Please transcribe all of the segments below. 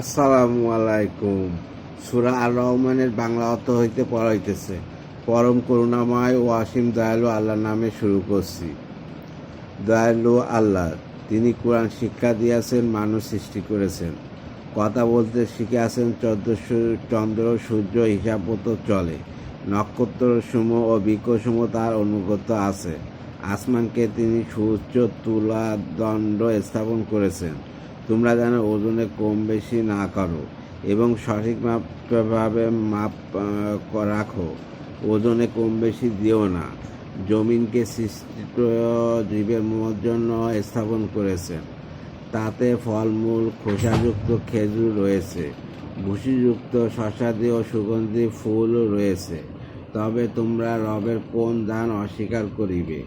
আসসালামু আলাইকুম। সুরা আর রহমানের বাংলা অর্থ হইতে পড়া হইতেছে, পরম করুণাময় ও অসীম দয়ালু আল্লাহর নামে শুরু করছি। দয়ালু আল্লাহ, তিনি কোরআন শিক্ষা দিয়েছেন, মানুষ সৃষ্টি করেছেন। কথা বলতে শিখেছেন চোদ্দশো চন্দ্র সূর্য হিসাব মতো চলে। নক্ষত্র সমূহ ও বৃক্ষসমূহ তার অনুগত আছে। আসমানকে তিনি সূর্য, তুলা, দণ্ড স্থাপন করেছেন। তোমরা যেন ওজনে কম বেশি না করো এবং সঠিক মাপভাবে মাপ রাখো। ওজনে কম বেশি দিও না। জমিনকে সৃষ্ট জীবের জন্য স্থাপন করেছেন। তাতে ফলমূল, খোসাযুক্ত খেজুর রয়েছে। ভুসিযুক্ত শশাদি ও সুগন্ধি, ফুল রয়েছে। তবে তোমরা রবের কোন দান অস্বীকার করিবে?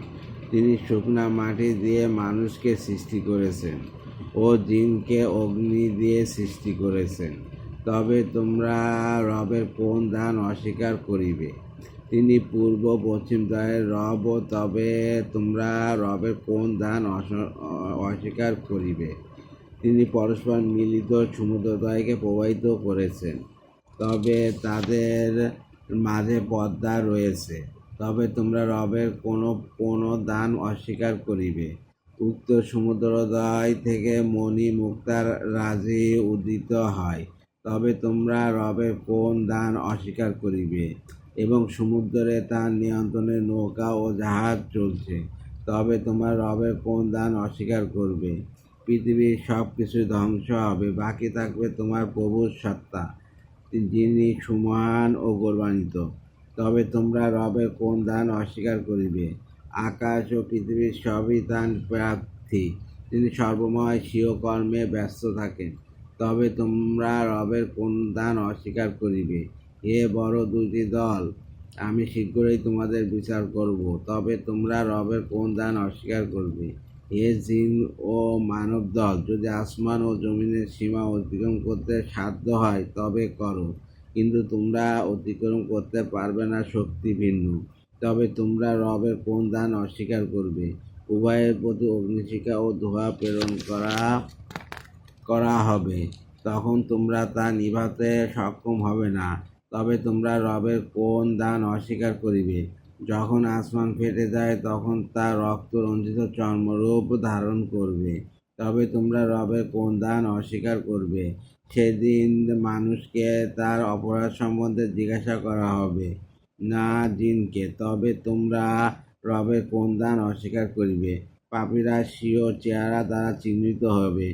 তিনি শুকনা মাটি দিয়ে মানুষকে সৃষ্টি করেছেন। ও জিনকে অগ্নি দিয়ে সৃষ্টি করেছেন। তবে তোমরা রবের কোন দান অস্বীকার করিবে? তিনি পূর্ব, পশ্চিম দ্বারের রব, তবে তোমরা রবের কোন দান অস- অস্বীকার করিবে? তিনি পরস্পর মিলিত সমুদ্রদ্বয়কে প্রবাহিত করেছেন। তবে তাদের মাঝে পদ্মা রয়েছে। তবে তোমরা রবের কোনো কোনো দান অস্বীকার করিবে? উক্ত সমুদ্রদ্বয় থেকে মণি মুক্তার রাজি উদিত হয়। তবে তোমরা রবের কোন দান অস্বীকার করিবে এবং সমুদ্রে তার নিয়ন্ত্রণে নৌকা ও জাহাজ চলছে। তবে তোমার রবের কোন দান অস্বীকার করবে? পৃথিবীর সব কিছু ধ্বংস হবে, বাকি থাকবে তোমার প্রভুর সত্তা, যিনি সুমহান ও গৌরবান্বিত। তবে তোমরা রবের কোন দান অস্বীকার করিবে? আকাশ ও পৃথিবীর সবই তার প্রার্থী তিনি সর্বময় স্বীয় কর্মে ব্যস্ত থাকেন। তবে তোমরা রবের কোন দান অস্বীকার করিবে? হে বড় দুটি দল। আমি শীঘ্রই তোমাদের বিচার করব। তবে তোমরা রবের কোন দান অস্বীকার করবে? হে জিন ও মানব দল, যদি আসমান ও জমিনের সীমা অতিক্রম করতে সাধ্য হয়, তবে করো। কিন্তু তোমরা অতিক্রম করতে পারবে না, শক্তি ভিন্ন। তবে তোমরা রবের কোন দান অস্বীকার করবে? উভয়ের প্রতি অগ্নিশিখা ও ধোঁয়া প্রেরণ করা করা হবে। তখন তোমরা তা নিভাতে সক্ষম হবে না। তবে তোমরা রবের কোন দান অস্বীকার করিবে? যখন আসমান ফেটে যায়, তখন তা রক্ত রঞ্জিত চর্মরূপ ধারণ করবে। তবে তোমরা রবের কোন দান অস্বীকার করবে? সেদিন মানুষকে তার অপরাধ সম্বন্ধে জিজ্ঞাসা করা হবে। না জিনকে তবে তোমরা রবের কোন দান অস্বীকার করিবে? পাপিরা স্বীয় চেহারা দ্বারা চিহ্নিত হবে,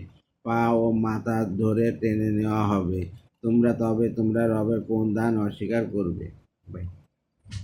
পা ও মাথা ধরে টেনে নেওয়া হবে। তোমরা, তবে তোমরা রবের কোন দান অস্বীকার করবে? বাই।